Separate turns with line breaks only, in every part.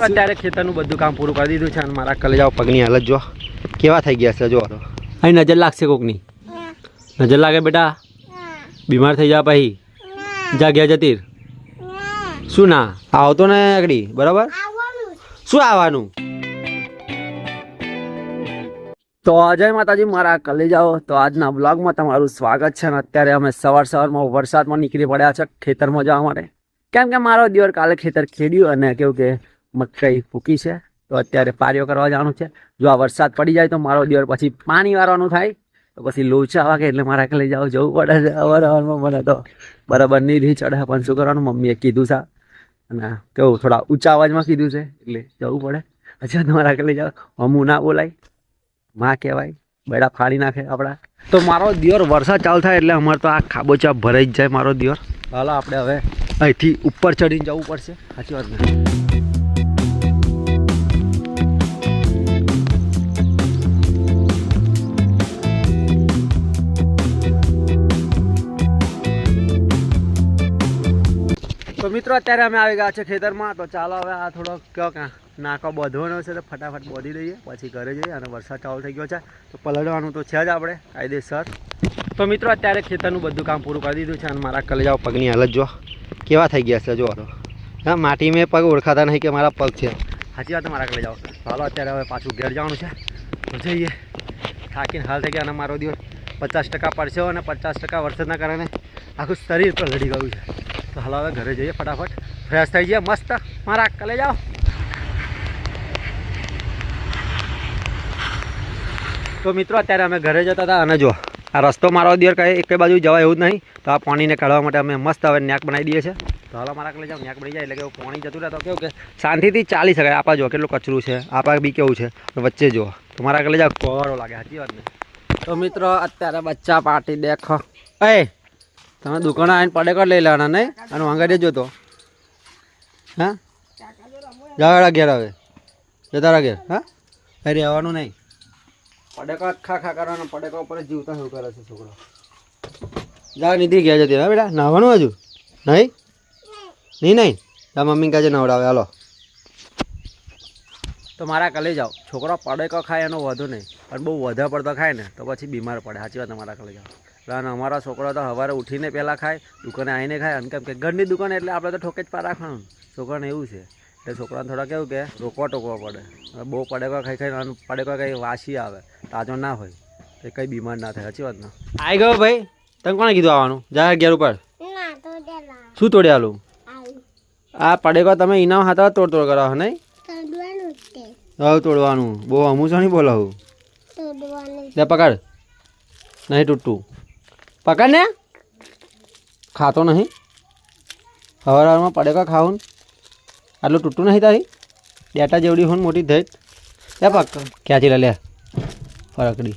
અત્યારે ખેતરનું બધું કામ પૂરું કરી દીધું છે અને મારા કલેજાઓ પગની હાલત જો કેવા થઈ ગયા છે જો અહીં નજર લાગશે કોકની. નજર લાગે બેટા? બીમાર થઈ જા પછી. જા ગયા જતીર. શું ના? આવતો ને આગળ, બરાબર? શું આવવાનું? તો અજય માતાજી, મારા કલેજાઓ તો આજના બ્લોગમાં તમારું સ્વાગત છે અને અત્યારે અમે સવાર સવારમાં વરસાદમાં નીકળી પડ્યા છે ખેતરમાં જવા માટે. કેમ કે મારો દિયોર કાલે ખેતર ખેડ્યું અને કેવું કે મકાઈ ફૂકી છે, તો અત્યારે પાર્યો કરવા જવાનું છે. જો આ વરસાદ પડી જાય તો મારો દિયોર પછી પાણી વારવાનું થાય, તો પછી લોચા વાગે એટલે મારા જાવ જવું પડે છે અવાર અવારમાં મને તો. બરાબર નહીં રહી ચડે પણ શું કરવાનું? મમ્મીએ કીધું છે. અને કેવું, થોડા ઊંચા અવાજમાં કીધું છે, એટલે જવું પડે. અચ્છા તમારા કલેજાઓ અમું ના બોલાય. માં કહેવાય. બેડા ફાડી નાખે આપણા. તો મારો દિયોર વરસાદ ચાલુ થાય એટલે અમારે તો આ ખાબોચા ભરાઈ જ જાય મારો દિયોર હાલો, આપણે હવે અહીંથી ઉપર ચડીને જવું પડશે. સાચી વાત ને? તો મિત્રો, અત્યારે અમે આવી ગયા છે ખેતરમાં. તો ચાલો હવે આ થોડો કયો કાં નાકો બાંધવાનો છે તો ફટાફટ બાંધી દઈએ, પછી ઘરે જઈએ અને વરસાદ ચાલુ થઈ ગયો છે. તો પલળવાનું તો છે જ આપણે, કાયદેસર. તો મિત્રો, અત્યારે ખેતરનું બધું કામ પૂરું કરી દીધું છે અને મારા કલેજાઓ પગની હાલત જો કેવા થઈ ગયા છે જો હા માટી મેં પગ ઓળખાતા નહીં કે મારા પગ છે. સાચી વાત મારા મારા જાઓ. ચાલો, અત્યારે હવે પાછું ઘેર જવાનું છે. તો જઈએ. થાકીને હાલ થઈ ગયા અને મારો દિવસ. પચાસ ટકા પડશે અને પચાસ ટકા વરસાદના કારણે આખું શરીર પર લડી ગયું છે. તો હાલ, હવે ઘરે જઈએ ફટાફટ. ફ્રેશ થઈ જઈએ. મસ્ત. મારા કલે જાઓ. તો મિત્રો, અત્યારે અમે ઘરે જતા હતા અને જો આ રસ્તો મારો દિયર કહે એક બાજુ જવાય એવું જ નહીં. તો આ પાણીને કાઢવા માટે અમે મસ્ત હવે નેક બનાવી દઈએ છીએ. તો હાલો મારા કલે જાઓ નેક બની જાય એટલે કે પાણી જતું રહે તો કેવું કે શાંતિથી ચાલી શકાય. આપા જો કેટલું કચરું છે. આપા બી કેવું છે. વચ્ચે જો તો મારા કલે જાઓ કોવાડો લાગે, સાચી વાત ને? તો મિત્રો, અત્યારે બચ્ચા પાર્ટી દેખો. એ, તમે દુકાને આવીને પડે કર લઈ લેવાના નહીં? અને વાંગા દેજો તો. હા? જાવ ઘેર હવે. જતા ઘેર, હા? અરે રહેવાનું નહીં. પડેકો ખા ખા કરવાનો, પડેકો ઉપર જીવતા શું કરે છે છોકરો? જા નીતિ ગયા જતી હા, બેટા? નાહવાનું હજુ? નહીં? નહીં નહીં? તા મમ્મી કાજે નવડાવે, હાલો. તો મારા કલે જાઓ. છોકરો પડેકો ખાય એનો વધુ નહીં. પણ બહુ વધારે પડતો ખાય ને, તો પછી બીમાર પડે. સાચી વાત, તમારા કલે જાઓ. અને અમારા છોકરો તો સવારે ઉઠીને પહેલાં ખાય, દુકાને આવીને ખાય. અને કેમ કે ઘરની દુકાન એટલે આપણે તો ઠોકે જ પા રાખવાનું. છોકરાને એવું છે. એટલે છોકરાને થોડા કેવું કે રોકવા ટોકવા પડે. બહુ પડેકા ખાઈ ખાઈ આનું પડેકો કંઈ વાસી આવે. તાજો ના હોય. તો કંઈ બીમાર ના થાય. સાચી વાત ના? આવી ગયો ભાઈ? તને કોણે કીધું આવવાનું? જા ઘેર ઉપર. શું તોડી આલું? આ પડેકો તમે ઇનામ હાથા તોડ તોડ કરાવો નહીં? હવે તોડવાનું. બહુ અમું છો નહીં બોલાવું? લે પકડ. નહીં તૂટતું. પકડ ને. ખાતો નહીં. હવાર હવારમાં પડેકા ખાવું આટલું તૂટતું નહીં તારી ડેટા જેવડી હોન મોટી થઈ લે પક ક્યાંથી લે લે ફરકડી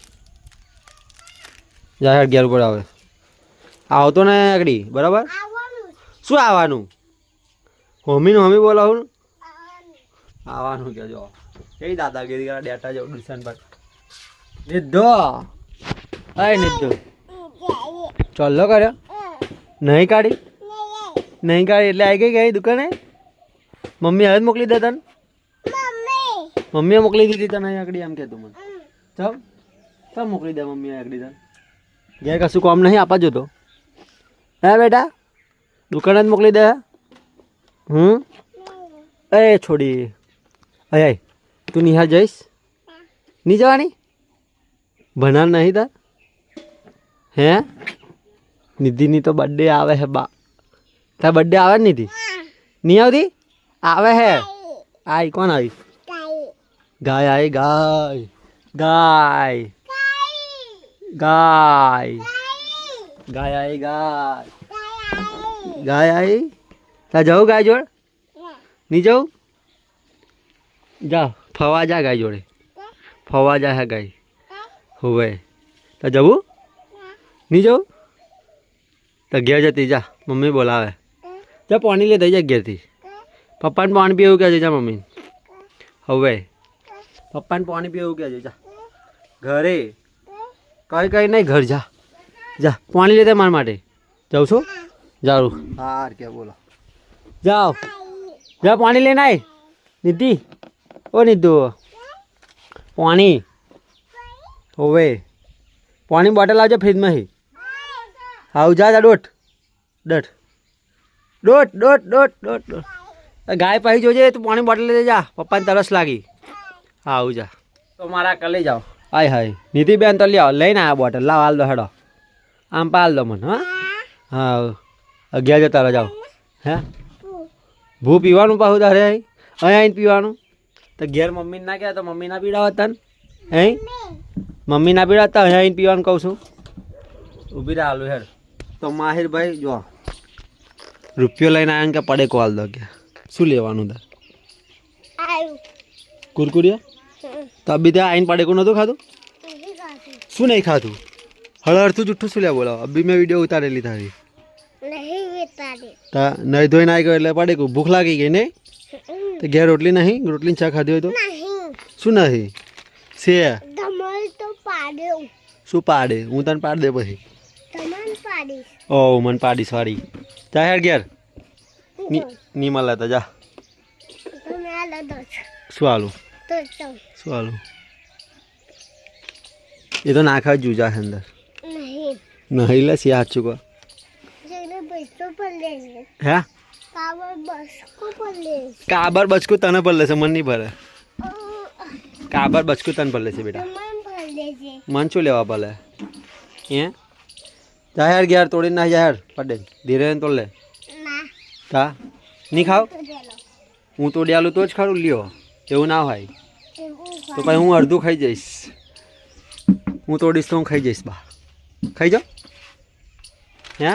જાહેર અગિયાર ઉપર આવે આવતો ને આગળી બરાબર શું આવવાનું હોમીનું હોમી બોલાવું આવવાનું કે જો કઈ દાદાગીરી કરે ડેટા જેવું દુકાન પર નિધો અય નિધો ચોલ્લો કર્યો નહીં કાઢી નહીં કાઢી એટલે આવી ગઈ ગઈ દુકાને મમ્મી હવે જ મોકલી દે તને? મમ્મીએ મોકલી દીધી તને આગળ એમ કહેતું મને. ચાલ. ચાલ મોકલી દે મમ્મીએ આગળ તને. ઘેર કશું કામ નહીં આપવા જોતો હે બેટા? દુકાને જ મોકલી દે હમ? એ છોડી. અય અય તું નિહાર જઈશ? નહીં જવાની? ભણાર નહીં તાર? હે? નિધિની તો બર્થડે આવે હે બા. તાર બર્થડે આવે ને નિધિ? નહીં આવતી? આવે હે? આઈ કોણ આવી? ગાય. આવી ગાય. ગાય. ગાય. ગાય આવી ગાય. ગાય આવી તા જવું ગાય જોડ? નહીં જવું જા ફવા જા ગાય જોડે. ફવા જા હે ગાય. હોવે. ત્યાં જવું? નહીં જવું તો ઘેર જતી જા. મમ્મી બોલાવે. જા પાણી લે થઈ જા ઘેરથી. પપ્પાને પાણી પીવું કહે જજા મમ્મી. હવે. પપ્પાને પાણી પીવું કહે જજા જા. ઘરે. કઈ કઈ નહીં ઘર જા. જા પાણી લેતા મારા માટે. જાઉં છું? જારું હાર કે બોલો. જાઓ. જા પાણી લઈને આય. નિધિ ઓ નિધુ પાણી. હોવે. પાણી બોટલ આવજો ફ્રીજમાંથી. હાઉ જા જા dot dot dot dot dot dot dot ગાય પાઈ જોજે તું પાણી બોટલ લઈ જા. પપ્પાને તરસ લાગી. હા આવું જા. તો મારા કલે જાઓ. હાય હાય. નીતિબેન તો લ્યો લઈને આવ્યા બોટલ. લાવ હાલ દો હેડો. આમ પાલ દો મને હા. હા અગિયાર જતા રહો જાઓ. હે? ભૂ પીવાનું પાછું તારે અહીં? અહીં આવીને પીવાનું? તો ઘેર મમ્મીને ના કહેવાય તો મમ્મી ના પીડાવતા તને? હે મમ્મી ના પીડાવતા અહીં આવીને પીવાનું કહું છું. ઊભી રહ્યા હાલું હેડ. તો માહિરભાઈ જો રૂપિયો લઈને આવ્યા કે પડે કોલ દો કે? શું લેવાનું તાર? કુરકુરિયા? તો અભી ત્યાં આઈન પાડે કોણ નહોતું ખાધું? શું નહીં ખાધું? હળ અડધું જુઠ્ઠું શું લે બોલો? અભી મેં વીડિયો ઉતારેલી તારી. તા નહીં ધોઈને આવી ગયો એટલે પાડે કો ભૂખ લાગી ગઈ નહીં? તો ઘેર રોટલી નહીં? રોટલી ચા ખાધી હોય તો? શું નહીં? છે. શું પાડે? હું તને પાડ દે પછી. ઓ મને પાડીશ વાળી તા હેર ઘેર. ની મળે તો જા. શું હાલું શું હાલું એ તો નાખા જુજા છે અંદર. નહીં. લે સિયા હાથ ચૂકો હે? કાબર બચકું તને ભરલે છે મન નહીં ભરે. કાબર બચકું તને ભરલે છે બેટા. મન શું લેવા ભલે? હે? જાહેર ઘેર તોડી ના જાહેર. પડે. ધીરે તોડ લે. કા નહીં ખાવ? હું તો ડ્યાલું તો જ ખરું લ્યો. એવું ના હોય. તો પછી હું અડધું ખાઈ જઈશ. હું તોડીશ તો હું ખાઈ જઈશ બા. ખાઈ જાઓ. હે?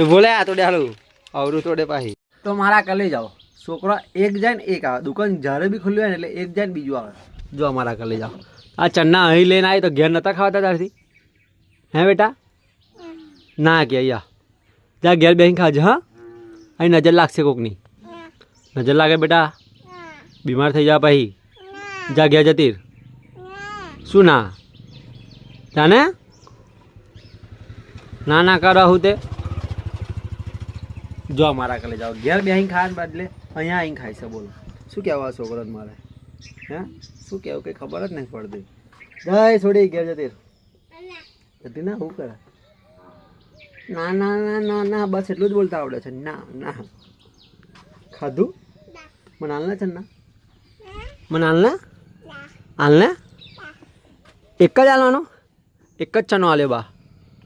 એ બોલે આ તો હાલું અવરું તોડે પાછી તો મારા કલે જાઓ. છોકરો એક જાય ને એક આવે. દુકાન જ્યારે બી ખુલ્લી હોય ને એટલે એક જાય ને બીજું આવે. જો મારા કલે જાઓ. આ ચન્ના અહીં લઈને આવી તો ઘેર નતા ખાવાતા ત્યારથી? હે બેટા? ના કે અહીંયા. જા ઘેર બેસીને ખાજે હા? અહીં નજર લાગશે કોકની? નજર લાગે બેટા? બીમાર થઈ જા પછી જા ઘેર જતીર. શું ના? જાને ના? ના કરો હું તે. જો મારા કલે જાઓ. ઘેર બેહીને ખાવાને બદલે અહીંયા અહીં ખાય છે બોલો. શું કહેવા આ છોકરાને મારે? હે? શું કહેવું? કંઈ ખબર જ નહીં પડતી. જાય છોડી, ઘેર જતી જતી ના, હું કરે ના ના ના ના ના, બસ એટલું જ બોલતા આવડે છે. ના ના. ખાધું? મને હાલ ને છે ના મને હાલ ને? હાલ ને? એક જ હાલવાનો? એક જ ચનો હાલે બા.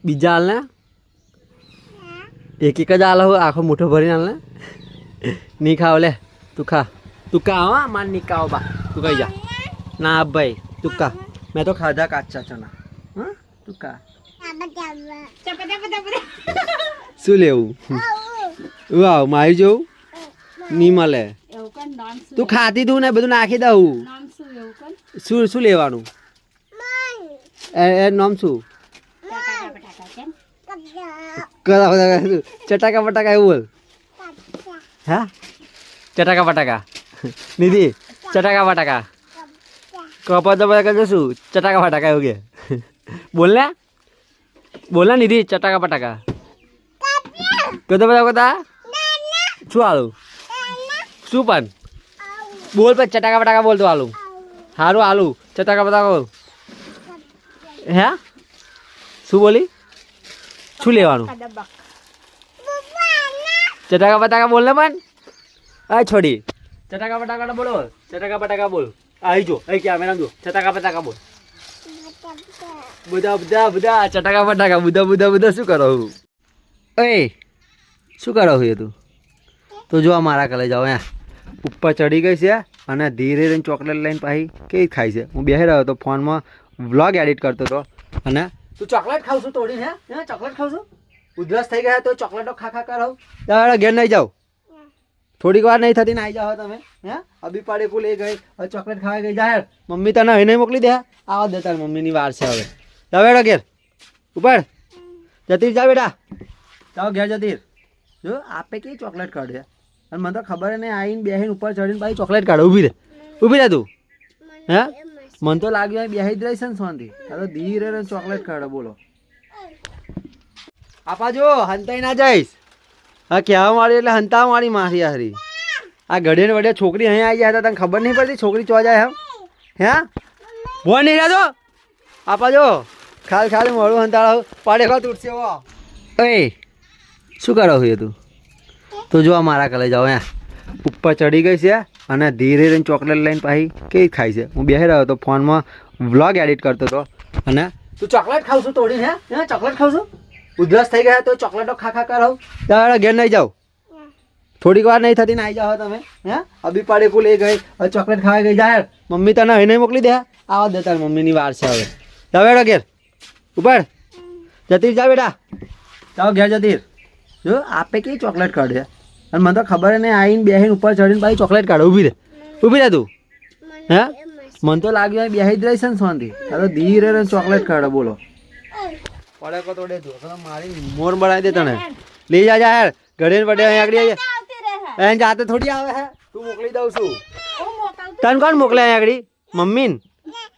બીજા હાલ ને? એક એક જ હાલ આખો મોટો ભરીને હાલ ને? નહીં ખાવ લે, તું ખા. તું ખા હા માન નહીં ખાવ બા. તું કહી જા. ના ભાઈ, તું ખા. મેં તો ખાધા કાચા ચના હા? તું ખા. શું લેવું? વાવ, મારી જવું? નહીં મળે. તું ખાતી તું ને બધું નાખી દઉં. શું શું લેવાનું? એ નામ શું? ચટાકા બટાકા એવું બોલ. હા? ચટાકા બટાકા. નિધિ, ચટાકા બટાકા. કપા તો બધા કરજો શું? ચટાકા બટાકા એવું કે. બોલ ને. બોલ નિધિ ચટાકા પટાકા કદો બધા કદા શું હાલું શું પણ બોલ પણ ચટાકા પટાકા બોલતો આલુ. સારું આલુ, ચટાકા પટાકા બોલ. હે? શું બોલી? શું લેવાનું? ચટાકા પટાકા બોલ ને પણ આ છોડી. ચટાકા પટાકા બોલો, ચટાકા પટાકા બોલ. આવી જો અહીં ક્યાં જો ચટાકા પટાકા બોલ. બધા બધા બધા, ચટાકા ફટાકા બધા બધા બધા, શું કરો હું? એ, શું કરો એ તું? તો જો મારા કલે જાઓ હે ઉપર ચડી ગઈ છે અને ધીરે ધીરે ચોકલેટ લઈને પાછી કેવી ખાય છે? હું બેસી રહ્યો હતો ફોનમાં વ્લોગ એડિટ કરતો હતો અને તું ચોકલેટ ખાવ છું તોડી હે? હે, ચોકલેટ ખાવ છું? ઉધરસ થઈ ગયા તો ચોકલેટો ખા ખા કરો ઘેર નહીં જાઓ થોડીક વાર નહીં થતી નાઈ જાઓ તમે, હે? અભી પાડે કુલ એ ગઈ, હવે ચોકલેટ ખાવા ગઈ, જાહેર. મમ્મી તને હવે નહીં મોકલી દે આવા દે તારી મમ્મીની વાર છે હવે. જાવ બેડો ઘેર. ઉપર જતીર, જા બેટા. જાઓ ઘેર, જતીર. જો, આપે કઈ ચોકલેટ કાઢે અને મને તો ખબર નહીં આવીને બેહીને ઉપર ચડીને પાછી ચોકલેટ કાઢે. ઊભી રહે ઊભી રહે તું. હે? મને તો લાગ્યું બેહી જ રહીશ ને શાંતિ. આ તો ધીરે ચોકલેટ કાઢે, બોલો. આપા જો, હંતાઈ ના જઈશ. હા, કહેવા મારી એટલે હંતા મારી મારી હારી. આ ઘડીને વડે છોકરી અહીંયા આવી ગયા હતા તને ખબર નહીં પડતી છોકરી ચો જાય એમ હે? ભોન નહીં રહેતો આપા જો, ખાલી ખાલી મોડું હંતાળો. પાડે ખા તૂટશે વો એ શું કરો છું તું? તું જો મારા કલે જાઓ હે ઉપર ચડી ગઈ છે અને ધીરે ધીરે ચોકલેટ લઈને પાછી કેવી ખાય છે? હું બેસી રહ્યો હતો ફોનમાં વ્લોગ એડિટ કરતો હતો. અને તું ચોકલેટ ખાવ છું તોડીને હે, ચોકલેટ ખાવ છું ઉધરસ થઈ ગયા તો ચોકલેટો ખા ખા કરો. તારા ઘેર નહીં જાઓ? થોડીક વાર નહીં થતી ને આવી જાઓ તમે, હે? અભી પાડે કુલ એ ગઈ ચોકલેટ ખાવા ગઈ, જાહેર. મમ્મી તને હવે નહીં મોકલી દે? આવા દે તારી મમ્મીની વાર છે હવે. જાઓ બેડો ઘેર. ઉપર જતીર, જા બેટા. જાઓ ઘેર જતીર. જો, આપે કઈ ચોકલેટ કાઢે અને મને તો ખબર નહીં આવીને બેહીને ઉપર ચડીને પાછી ચોકલેટ કાઢે. ઊભી રે. ઊભી રે તું. હે? મને તો લાગ્યું બેહી જ રહી છે ને શાંતિ. તારો ધીરે ચોકલેટ કાઢે, બોલો. પડે કો તોડે ધોકો મારી મોર બનાવી દે તને. લઈ જા જા યાર ઘડીને પડે અહીં આગળ આવી જા. એને જાતે થોડી આવે હે. તું મોકલી દઉં છું. તને કોણ મોકલે અહીં આગળ? મમ્મી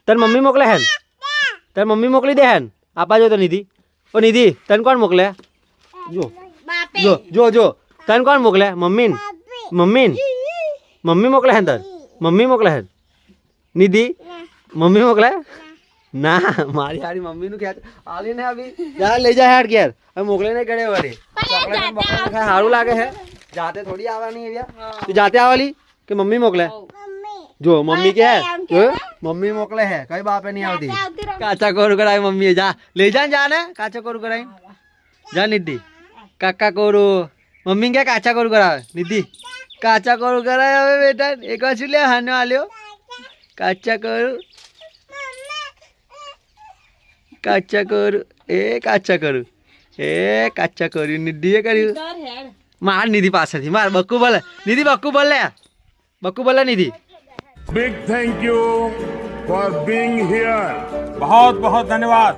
તને મમ્મી મોકલે હેન? તને મમ્મી મોકલી દે હેન? આપા જો તો નિધિ. ઓ નિધિ તને કોણ મોકલે? જો. જો જો જો. તને કોણ મોકલે? મમ્મી મમ્મી મમ્મી મોકલે હેન તને? મમ્મી મોકલે હેન? નિધિ? મમ્મી મોકલે? ના મારી હારી મમ્મીનું આલી ને આવી. યાર લઈ જા હેડ ઘેર. હવે મોકલે નહીં કરે વળી. ચોકલેટ સારું લાગે હે. જાતે થોડી આવવાની એવી તું જાતે આવેલી કે મમ્મી મોકલે? જો મમ્મી કે મમ્મી મોકલે હે. કઈ બાપે નહીં આવતી. કાચા કોરું કરાય મમ્મી જા. લઈ જા ને જા ને. કાચા કોરું કરાય. જા નિધિ. કાકા કોરું. મમ્મી કે કાચા કોરું કરાવે? નિધિ. કાચા કોરું કરાય હવે બેટા. એક વાર શું લે? હાનો આલ્યો. કાચા કોરું. કાચા કર એ કાચા કર એ કાચા કર્યું નિધિએ કર્યું. માર નિધિ પાસેથી માર બક્કુ ભલે નિધિ બક્કુ ભલે બક્કુ ભલે Nidhi.
Big thank you for being here
બહુ બહુ ધન્યવાદ